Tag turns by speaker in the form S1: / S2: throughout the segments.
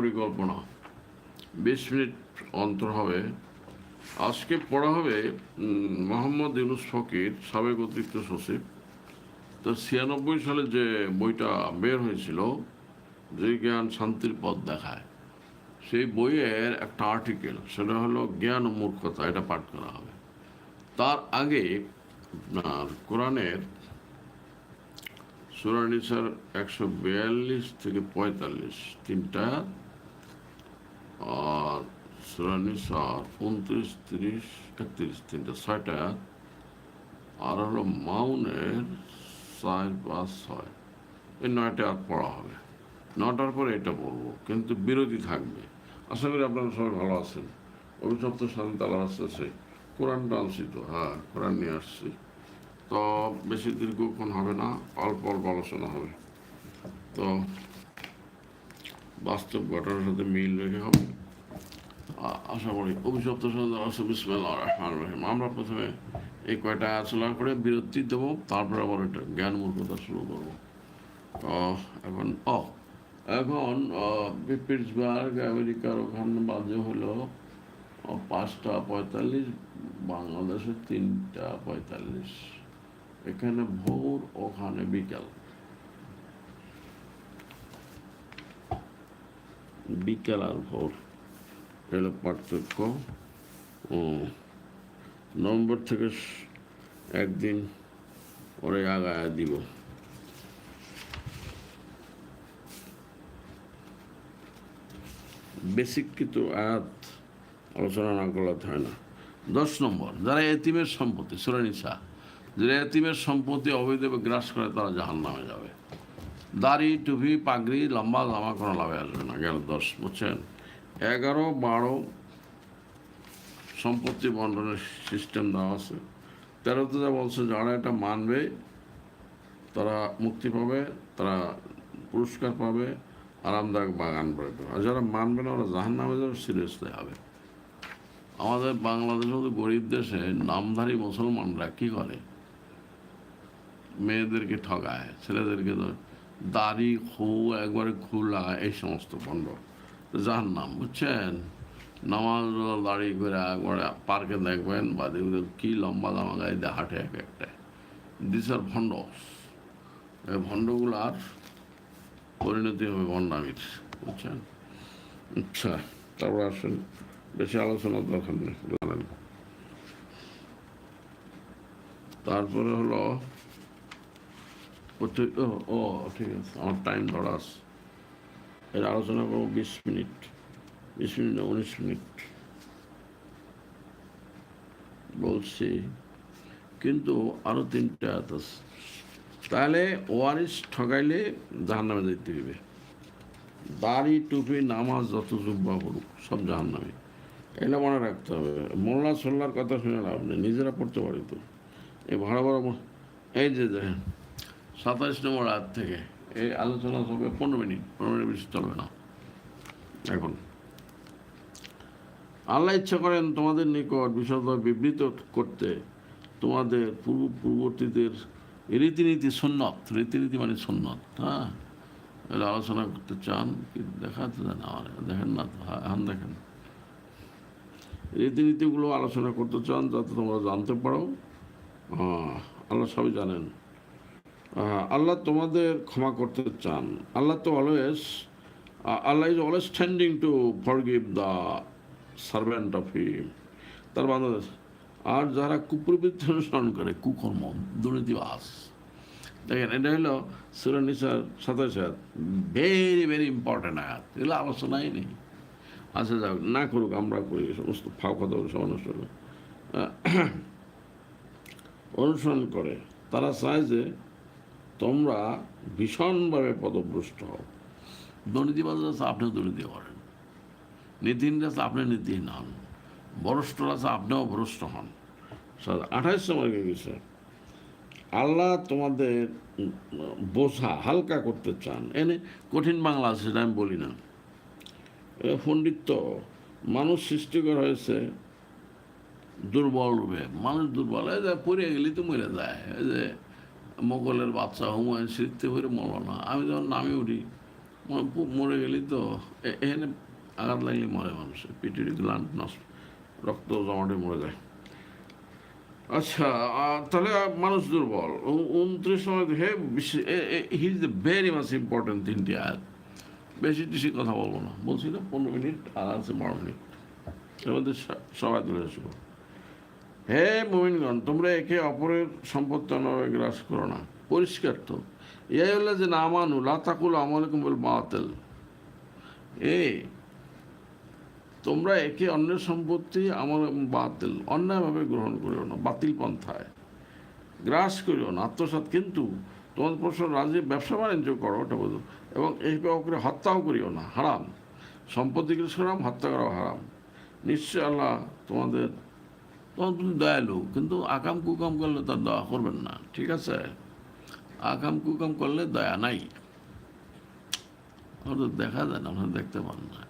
S1: পরিকল্পনা। বিশ মিনিট অন্তর হবে। আজকে পড়া হবে মোহাম্মদ ইউনুস ফকির, সাবেক অতিরিক্ত সচিব। তো ছিয়ানব্বই সালে যে বইটা বের হয়েছিল যে জ্ঞান শান্তির পথ দেখায়, সেই বইয়ের একটা আর্টিকেল, সেটা হলো জ্ঞান ও মূর্খতা, এটা পাঠ করা হবে। তার আগে আপনার কোরআনের সুরানিসার একশো বিয়াল্লিশ থেকে পঁয়তাল্লিশ তিনটা উনত্রিশ তিরিশ একত্রিশ ছয়টা আর হলো মাউনের পাঁচ ছয় এই পড়া হবে নটার পরে এটা পড়ব কিন্তু বিরতি থাকবে আশা করি আপনারা সবাই ভালো আছেন অভিশপ্ত শান্তি আসতেছে কোরআনটা আনছি তো হ্যাঁ কোরআন নিয়ে আসছি তো বেশি দীর্ঘক্ষণ হবে না অল্প অল্প আলোচনা হবে তো বাস্তব ঘটনার সাথে মিল রেখে আশা করি অভিশপ্ত রহিম। আমরা প্রথমে এই কয়টা আলোচনা করে বিরতি দেবো, তারপরে আবার এটা জ্ঞান মূর্খতা শুরু করব। এখন ও এখন পিটসবার্গ আমেরিকার ওখানে বাজে হলো পাঁচটা পঁয়তাল্লিশ, বাংলাদেশে তিনটা পঁয়তাল্লিশ। এখানে ভোর, ওখানে বিকাল। বিকাল আর ভোর। এলো পার্থক্য। নভেম্বর থেকে একদিন ওরে আগায় দিব। বেসিক কিছু আয়াত আলোচনা না করলে হয় না। দশ নম্বর, যারা এতিমের সম্পত্তি সুরানিসা যারা এতিমের সম্পত্তি অবৈধভাবে গ্রাস করে, তারা জাহান নামে যাবে। দাড়ি, টুপি, পাগড়ি, লম্বা জামা কোনো লাভে আসবে না গেল দশ, বুঝছেন? এগারো, বারো সম্পত্তি বন্টনের সিস্টেম দেওয়া আছে। তেরোতে যা বলছে, যারা এটা মানবে, তারা মুক্তি পাবে, তারা পুরস্কার পাবে, আরামদায়ক বাগান পাবে আর যারা মানবে না, ওরা জাহান নামে যাবে সিরিয়াসলি হবে। আমাদের বাংলাদেশের মতো গরিব দেশে নামধারী মুসলমানরা কি করে? মেয়েদেরকে ঠগায়, ছেলেদেরকে দাড়ি, খু, একবারে খু লাগায় এই সমস্ত পণ্ড যার নাম বুঝছেন? নামাজ দাঁড়িয়ে দাড়ি করে একবারে পার্কে দেখবেন বা দেখবেন কী লম্বা জামা দিয়ে হাঁটে এক একটা। দিস আর ভণ্ড এই ভণ্ডগুলার পরিণতি হবে ভণ্ডামির, বুঝছেন? আচ্ছা তারপর আসেন, বেশি আলোচনার দরকার নেই তারপরে হলো ও ঠিক আছে, আমার টাইম ধরা আছে। এর আলোচনা করব বিশ মিনিট বিশ মিনিট উনিশ মিনিট। বলছি, কিন্তু আরও তিনটা আছে তাহলে ওয়ারিস ঠগাইলে জাহান নামে যেতে হবে দাড়ি, টুপি, নামাজ যত জুব্বা করুক সব জাহান নামে এগুলো মনে রাখতে হবে। মোল্লা সোল্লার কথা শুনে লাভ নেই, নিজেরা পড়তে পারি তো। এই বড় ম- এই যে দেখেন, সাতাইশ নম্বর রাত থেকে এই আলোচনা হবে পনেরো মিনিট পনেরো মিনিট বেশি চলবে না। এখন আল্লাহ ইচ্ছা করেন তোমাদের নিকট বিশদ বিবৃত করতে তোমাদের পূর্ব পূর্ববর্তীদের রীতিনীতি সুন্নত রীতিনীতি মানে সুন্নত হ্যাঁ? এর আলোচনা করতে চান কি দেখাতে আমার দেখেন না হ্যাঁ দেখেন। রীতিনীতিগুলো আলোচনা করতে চান যাতে তোমরা জানতে পারো। আহ, আল্লাহ সবই জানেন। আল্লাহ তোমাদের ক্ষমা করতে চান। আল্লাহ তো always Allah is always standing to forgive the servant of him তার বাংলাদেশ আর যারা কুপ্রবৃত্তি অনুসরণ করে, কুকর্ম দুর্নীতিবাস দেখেন, এটা হলো সুরানিসার সাতাশ হাত ভেরি ভেরি ইম্পর্টেন্ট আয়াত। এগুলো আলোচনাই নেই। আচ্ছা যাক, না করুক, আমরা করি সমস্ত ফাও কথা সব অনুসরণ অনুসরণ করে। তারা চায় যে তোমরা ভীষণভাবে পদভ্রষ্ট হও। দুর্নীতিবাজ আছে আপনিও দুর্নীতি করেন। নীতিহীন আছে আপনি নীতিহীন হন ভ্রষ্ট আছে আপনিও ভ্রষ্ট হন। আঠাইশ সময় গেছে? আল্লাহ তোমাদের বোঝা, হালকা করতে চান। এনে কঠিন বাংলা আছে, সেটা আমি বলি না। পণ্ডিত্য মানুষ সৃষ্টি করা হয়েছে দুর্বল রূপে। মানুষ দুর্বল, এই যে পড়ে গেলে তো মরে যায়। এই যে মোগলের বাচ্চা, হুমায়ুন স্মৃতি করে মরল না। আমি যখন নামে উঠি মরে গেলি তো? এখানে আঘাত লাগলে মরে মানুষের পিটির গ্লান্ড নষ্ট, রক্ত জমাটে মরে যায়। আচ্ছা তাহলে মানুষ দুর্বল। উনত্রিশ সময় he he is the very much important তিনটি আয়াত বেশি টেশি কথা বলব না। বলছি না, পনেরো মিনিট, আর আছে বারো মিনিট। এর মধ্যে সবাই তুলে আসব হে মোমিনগণ, তোমরা একে অপরের সম্পত্তি অন্যভাবে গ্রাস করো না। পরিষ্কার তো। ইয়াই হলে যে না মানু লাতাকুল আমলিকুম বল বাতেল। এ, তোমরা একে অন্যের সম্পত্তি আমল বাতিল, অন্যায়ভাবে গ্রহণ করিও না, বাতিল পন্থায়। গ্রাস করিও না, আত্মসাৎ। কিন্তু তোমার প্রশ্ন রাজ্যে ব্যবসা বাণিজ্য করো, ওটা বোঝো। এবং এই করে হত্যাও করিও না, হারাম। সম্পত্তি গ্রাস হারাম, হত্যা করাও হারাম। নিশ্চয় আল্লাহ তোমাদের তুমি দয়ালু কিন্তু আকাম কুকাম করলে তার দয়া করবেন না, ঠিক আছে? আকাম কুকাম করলে দয়া নাই। তো দেখা যায় না আপনারা দেখতে পান না।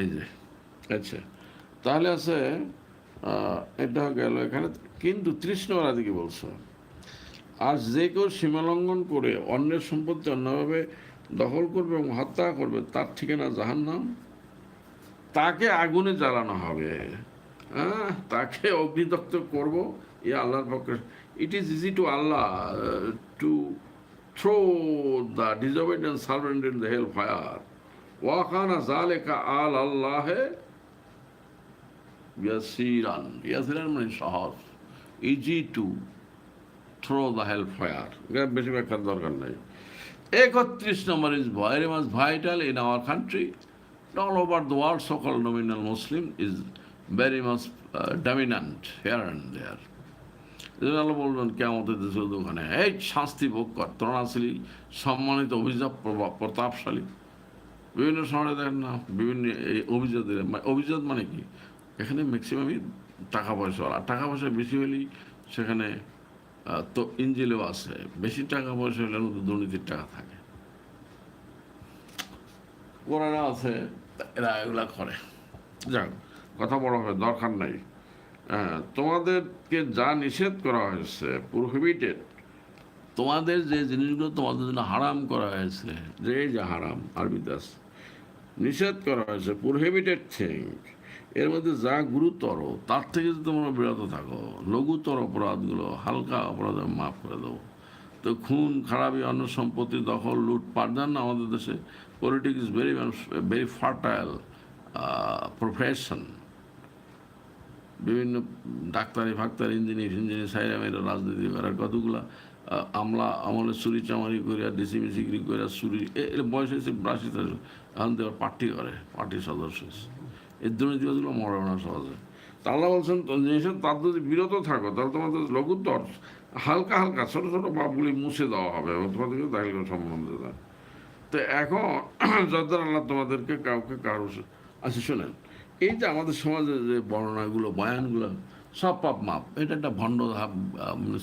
S1: এই যে আচ্ছা। তাহলে আছে এটা গেল এখানে, কিন্তু নম্বর আদিকে বলছো আর যে কেউ সীমালঙ্ঘন করে অন্যের সম্পত্তি অন্যভাবে দখল করবে এবং হত্যা করবে, তার ঠিকানা জাহান্নাম? তাকে আগুনে জ্বালানো হবে। হ্যাঁ তাকে অগ্নিদগ্ধ করব। এ আল্লাহর পক্ষে। It is easy to Allah to throw the disobedient servant in the hell fire ওয়াকানা জালেকা আল আল্লাহে ইয়াসিরান ইয়াসিরান মানে সহজ। Easy to throw the hell fire বেশি ব্যাখ্যার দরকার নেই। একত্রিশ নম্বর is very much vital in our country all over the world সকল nominal Muslim is very much dominant here and there আল্লাহ বলবেন কে আমাদের দেশের দোকানে এই শাস্তি ভোগ কর। তরণাশীলী সম্মানিত অভিজাত প্রতাপশালী। বিভিন্ন শহরে দেখেন না, বিভিন্ন এই অভিজাতদের অভিজাত মানে কি? এখানে ম্যাক্সিমামই টাকা পয়সা আর টাকা পয়সা বেশি হলেই সেখানে তো ইঞ্জিলেও আছে। বেশি টাকা পয়সা হলে দুর্নীতির টাকা থাকে। কোরআনে আছে এরা এগুলা করে। যাক কথা বড় হবে দরকার নাই। হ্যাঁ, তোমাদেরকে যা নিষেধ করা হয়েছে প্রহিবিটেড তোমাদের যে জিনিসগুলো তোমাদের জন্য হারাম করা হয়েছে যে যে হারাম আরবিতে আছে নিষেধ করা হয়েছে প্রহিবিটেড থিং এর মধ্যে যা গুরুতর তার থেকে যদি তোমরা বিরত থাকো লঘুতর অপরাধগুলো হালকা অপরাধ মাফ করে দেবো। তো খুন, খারাপি, অন্য সম্পত্তি দখল লুটপাট জান না আমাদের দেশে। Politics is very very fertile profession বিভিন্ন ডাক্তারি ফাক্তার, ইঞ্জিনিয়ার ইঞ্জিনিয়ার সাইরা মেয়েরা রাজনীতি করার কতগুলা আমলা আমলে চুরি চামারি করে ডিসিমি সিগরি করে চুরি এর বয়স হয়েছে ব্রাশি এখন তো পার্টি করে পার্টির সদস্য হয়েছে। এই দুর্নীতিবাদগুলো মরে না সহজে তা আল্লাহ বলছেন জিনিসের তার যদি বিরত থাকো, তাহলে তোমাদের লঘুত্তর হালকা হালকা, ছোট ছোট পাপগুলি মুছে দেওয়া হবে এবং তোমাদেরকে দাখিল সম্বন্ধ দেয় তো এখন যতদিন আল্লাহ তোমাদেরকে কাউকে কারও আচ্ছা শোনেন, এই যে আমাদের সমাজে যে বর্ণনাগুলো, বয়ানগুলো, সব পাপ মাপ, এটা একটা ভণ্ড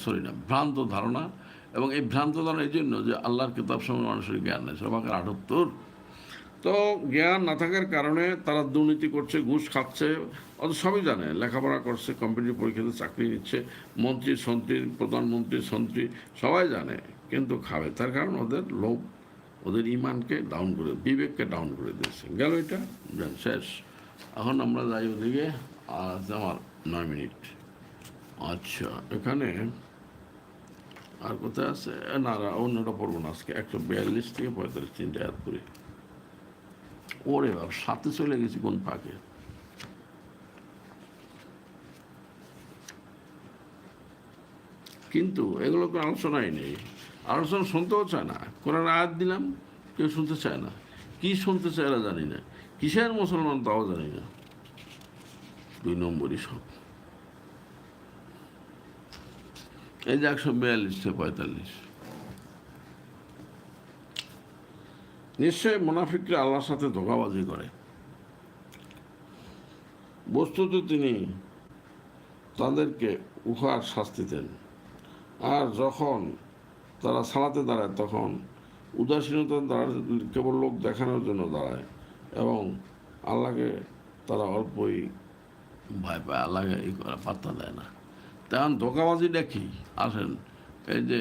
S1: সরি না, ভ্রান্ত ধারণা এবং এই ভ্রান্ত ধারণা এই জন্য যে আল্লাহর কিতাব সময় মানুষের জ্ঞান নেই। সবাকের আটাত্তর তো জ্ঞান না থাকার কারণে তারা দুর্নীতি করছে, ঘুষ খাচ্ছে অত সবই জানে, লেখাপড়া করছে কম্পিটিভ পরীক্ষাতে চাকরি নিচ্ছে, মন্ত্রী, সন্ত্রী, প্রধানমন্ত্রী, সন্ত্রী, সবাই জানে, কিন্তু খাবে। তার কারণ ওদের লোভ, ওদের ইমানকে ডাউন করে, বিবেককে ডাউন করে দিয়েছে। গেল এটা শেষ। এখন আমরা যাই ওদিকে, আজ আমার নয় মিনিট। আচ্ছা এখানে আর কোথায় আছে? না অন্যটা পড়ব না আজকে, একশো বিয়াল্লিশ থেকে পঁয়তাল্লিশ, তিনটে অ্যাড করি ওরে বাবা, সাথে চলে গেছি কোন পাকে? কিন্তু এগুলো কোনো আলোচনাই নেই। আলোচনা শুনতেও চায় না। কোরআন আয়াত দিলাম, কেউ শুনতে চায় না। কি শুনতে চায় এরা জানি না। কিসের মুসলমান তাও জানি না। দুই নম্বরই সব। এই যে একশো বিয়াল্লিশ থেকে পঁয়তাল্লিশ। নিশ্চয় মোনাফিকরা আল্লাহর সাথে ধোকাবাজি করে। বস্তুত তিনি তাদেরকে উহার শাস্তি দেন। আর যখন তারা সালাতে দাঁড়ায়, তখন উদাসীনতা দ্বারা কেবল লোক দেখানোর জন্য দাঁড়ায় এবং আল্লাহকে তারা অল্পই ভয় পায়, আল্লাহকে এই করে পাত্তা দেয় না। তেমন ধোকাবাজিটা কি? আসেন, এই যে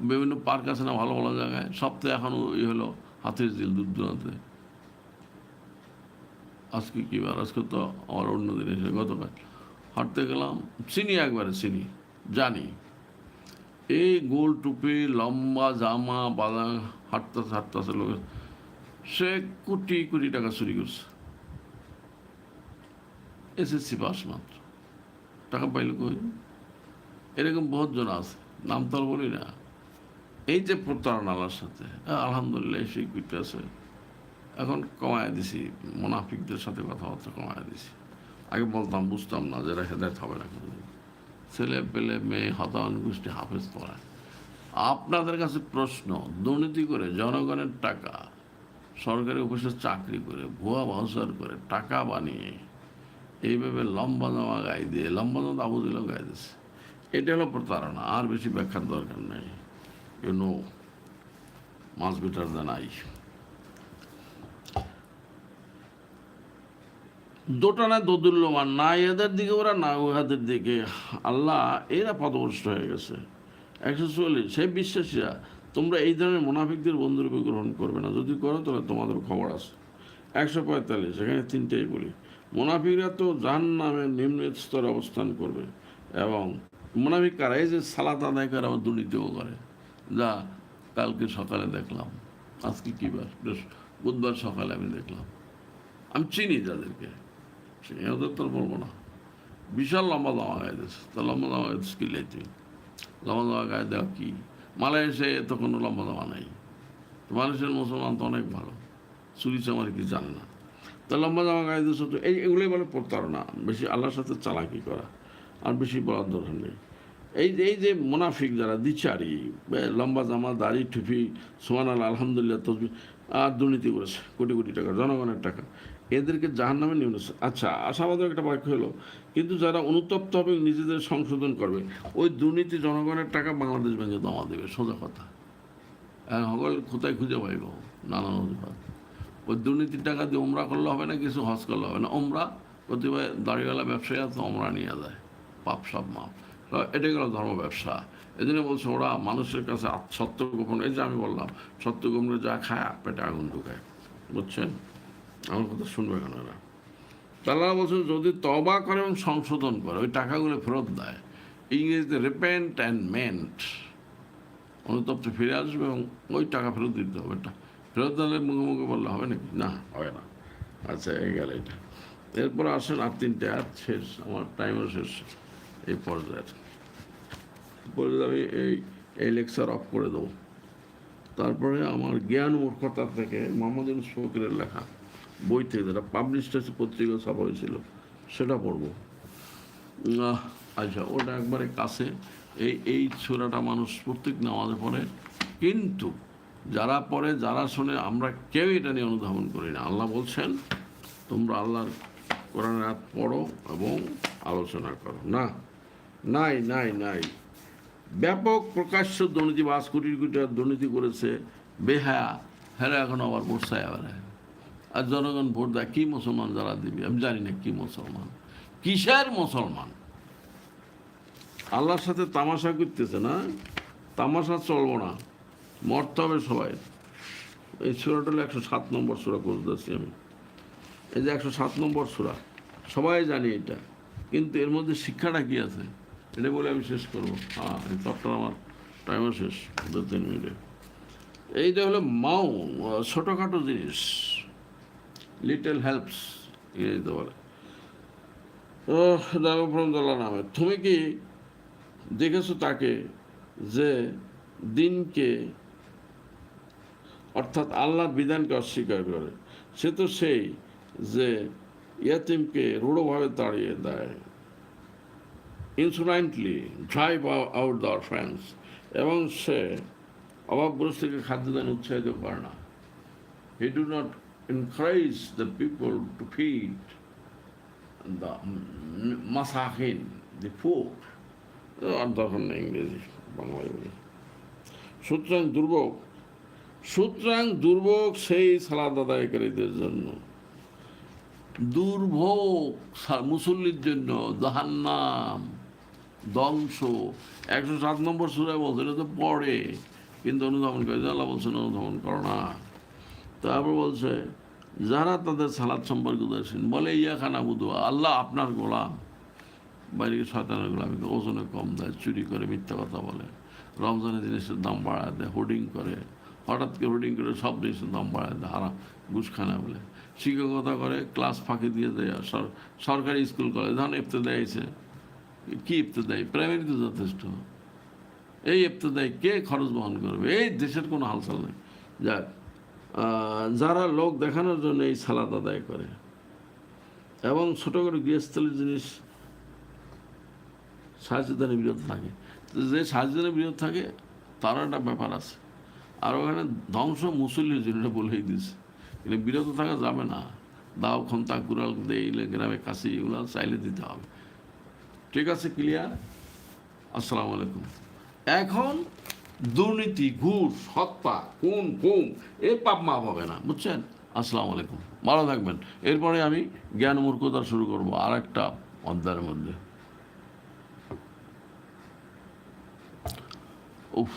S1: বিভিন্ন পার্ক আছে না, ভালো ভালো জায়গায়, সপ্তাহে এখন ওই হলো হাতের জিল দূর দূরান্তে আজকে কি বার? আজকে তো আমার অন্য দিন এসে গতকাল হাঁটতে গেলাম। চিনি একবারে, চিনি। জানি। এই গোল টুপি, লম্বা জামা বাদা হাঁটতেছে হাঁটতেছে লোক সে কোটি কোটি টাকা চুরি করছে। এসএসসি পাস মাত্র। টাকা পাইলে কই? এরকম বহুত জন আছে। নাম তো বলি না। এই যে প্রতারণালার সাথে আহ, আলহামদুলিল্লাহ সেই আছে। এখন কমায় দিছি মোনাফিকদের সাথে কথাবার্তা কমায় দিছি। আগে বলতাম বুঝতাম না যে হেদায়ত হবে না। ছেলে পেলে মেয়ে হতাহন গোষ্ঠী হাফেজ পড়ায়। আপনাদের কাছে প্রশ্ন দুর্নীতি করে জনগণের টাকা সরকারি অফিসে চাকরি করে ভুয়া ভাউচার করে টাকা বানিয়ে এইভাবে লম্বা জামা গায়ে দিয়ে লম্বা জামা আবু দিলেও গায়ে দিচ্ছে এটা হলো প্রতারণা আর বেশি ব্যাখ্যার দরকার নেই। You know much better than I দোটানা দোদুল্যমান না এদের দিকে ওরা, না উহাদের দিকে। আল্লাহ এরা পদভ্রষ্ট হয়ে গেছে। একশো চল্লিশ সেই বিশ্বাসীরা, তোমরা এই ধরনের মোনাফিকদের বন্ধুরূপে গ্রহণ করবে না। যদি করো, তাহলে তোমাদের খবর আছে। একশো পঁয়তাল্লিশ, এখানে তিনটেই বলি। মোনাফিকরা তো জাহান নামে নিম্ন স্তরে অবস্থান করবে এবং মোনাফিক কারা? এই যে সালাত আদায় করে আবার দুর্নীতিও করে। যা, কালকে সকালে দেখলাম। আজকে কী বার? বুধবার সকালে আমি দেখলাম। আমি চিনি যাদেরকে। ওদের তো বলব না। বিশাল লম্বা গায়ে দিচ্ছে তা লম্বা গায়ে দিচ্ছে কি লেতে লম্বা জামা গায়ে দেওয়া কি? মালয়েশিয়ায় তো কোনো লম্বা জামা নেই। মালয়েশিয়ার মুসলমান তো অনেক ভালো। চুরি চামারি কি জানে না। তা লম্বা জামা গায়ে তো এই, এগুলোই বলে প্রতারণা। বেশি আল্লাহর সাথে চালাকি করা। আর বেশি বলার দরকার নেই। এই যে এই যে মোনাফিক যারা দ্বিচারি এ, লম্বা জামা দাড়ি টুপি সোমান আল্লাহ আলহামদুলিল্লাহ তসবি আর দুর্নীতি করেছে কোটি কোটি টাকা জনগণের টাকা। এদেরকে জাহান নামে নিয়ে। আচ্ছা আশাবাদের একটা বাক্য হলো কিন্তু যারা অনুতপ্ত হবে নিজেদের সংশোধন করবে ওই দুর্নীতি জনগণের টাকা বাংলাদেশ ব্যাংকে জমা দেবে সোজা কথা। সকল কোথায় খুঁজে পাইব? নানান অজুহাত ওই দুর্নীতির টাকা দিয়ে ওমরা করলে হবে না কিছু হজ করলে হবে না। ওমরা প্রতিবার দাঁড়িয়েওয়ালা ব্যবসায়ী আছে ওমরা নিয়ে যায়। পাপ সব মাপ এটাই গেল ধর্ম ব্যবসা। এই জন্য বলছে ওরা মানুষের কাছে সত্য গোপন, এই যে আমি বললাম, সত্য গোপনে যা খায় পেটে আগুন ঢুকায়। বুঝছেন? আমার কথা শুনবে কেন এরা? তারা বলছে যদি তবা করে এবং সংশোধন করে, ওই টাকাগুলো ফেরত দেয়। ইংরেজিতে রিপেন্ট অ্যান্ড মেন্ট অনুতপ্ত ফিরে আসবে এবং ওই টাকা ফেরত দিতে হবে। এটা ফেরত দিলে মুখে মুখে বললে হবে নাকি? না, হবে না। আচ্ছা এই গেল এটা। এরপর আসেন আর তিনটে, আর শেষ, আমার টাইমও শেষ। এই পর্যায়ের। পরে আমি এই এই লেকচার অফ করে দেবো। তারপরে আমার জ্ঞান মূর্খতা থেকে মোহাম্মদ ইউনুস ফকিরের লেখা বই থেকে যেটা পাবলিশ হয়েছে পত্রিকা ছাপা হয়েছিল, সেটা পড়ব। আচ্ছা ওটা একবারে কাছে। এই এই ছোড়াটা মানুষ প্রত্যেক নামাজে পড়ে, কিন্তু যারা পড়ে, যারা শোনে, আমরা কেউ এটা নিয়ে অনুধাবন করি না। আল্লাহ বলছেন, তোমরা আল্লাহর কোরআন পড়ো এবং আলোচনা করো। না, নাই নাই নাই। ব্যাপক প্রকাশ্য দুর্নীতি বাস কোটি কোটি দুর্নীতি করেছে, বেহায়া, হেরা এখন আবার চায় আবার আর জনগণ ভোট দেয়, কী মুসলমান যারা দিবে? আমি জানি না কী মুসলমান। কিসের মুসলমান? আল্লাহর সাথে তামাশা করতেছে না? তামাশা চলবো না। মরতে হবে সবাই। এই সুরাটা হলো একশো সাত নম্বর সুরা করতেছি আমি। এই যে একশো সাত নম্বর সুরা, সবাই জানি এটা। কিন্তু এর মধ্যে শিক্ষাটা কি আছে? এটা বলে আমি শেষ করব। হ্যাঁ চপটা আমার টাইমও শেষ দু তিন মিনিটে এইটা হলো মাও, ছোটোখাটো জিনিস লিটল হেল্পস ইংরেজিতে বলে ও নামে। তুমি কি দেখেছ তাকে যে দিনকে, অর্থাৎ আল্লাহর বিধানকে অস্বীকার করে? সে তো সেই যে ইয়াতিমকে রূঢ়ভাবে তাড়িয়ে দেয়। Insolently drive out the friends এবং সে অভাবগ্রস্তকে খাদ্যদান উৎসাহিত করে না। He do not encourage the people to feed the মাসাহিন the food আর ইংরেজি, বাংলায় বলি। সুতরাং দুর্ভোগ সুতরাং দুর্ভোগ সেই সালাদ আদায়কারীদের জন্য। দুর্ভোগ মুসল্লির জন্য, জাহান্নাম। ধ্বংস। একশো সাত নম্বর সুরায় বলছে, এটা তো পড়ে। কিন্তু অনুধাবন করে আল্লাহ বলছেন, অনুধাবন করো না। তারপর বলছে, যারা তাদের সালাদ সম্পর্কে উদাসীন, বলে, ইয়া খানা বুধু, আল্লাহ আপনার গোলাম। বাইরে শয়তানের গোলামীকে ওজনে কম দেয়, চুরি করে, মিথ্যা কথা বলে। রমজানের জিনিসের দাম বাড়ায় দেয়, হোর্ডিং করে। হঠাৎ করে হোর্ডিং করে সব জিনিসের দাম বাড়ায় দেয় হারা ঘুষখানা বলে। শিক্ষকতা করে, ক্লাস ফাঁকি দিয়ে দেয় সরকারি স্কুল, কলেজ, ধরেন এফতে আছে কি ইফতেদায়ী প্রাইমারি তো যথেষ্ট। এই ইফতেদায়ী কে খরচ বহন করবে এই দেশের কোনো হালচাল নেই। যাক যারা লোক দেখানোর জন্য এই সালাদ আদায় করে এবং ছোট করে গৃহস্থলীর জিনিস সাহায্যদানের বিরত থাকে। যে সাহায্যদানের বিরত থাকে, তারও একটা ব্যাপার আছে। আর ওখানে ধ্বংস মুসল্লির জন্য বলেই দিছে কিন্তু বিরত থাকা যাবে না। দাও খন্তা কুড়াল, দেইলে, গ্রামে কাশি, এগুলো চাইলে দিতে হবে। ঠিক আছে ক্লিয়ার আসসালামু আলাইকুম। এখন দুর্নীতি, ঘুষ, হত্যা কোন কোন এ পাপ মাপ হবে না, বুঝছেন? আসসালাম আলাইকুম। ভালো থাকবেন। এরপরে আমি জ্ঞান মূর্খতা শুরু করব আর একটা অধ্যায়ের মধ্যে। উফ।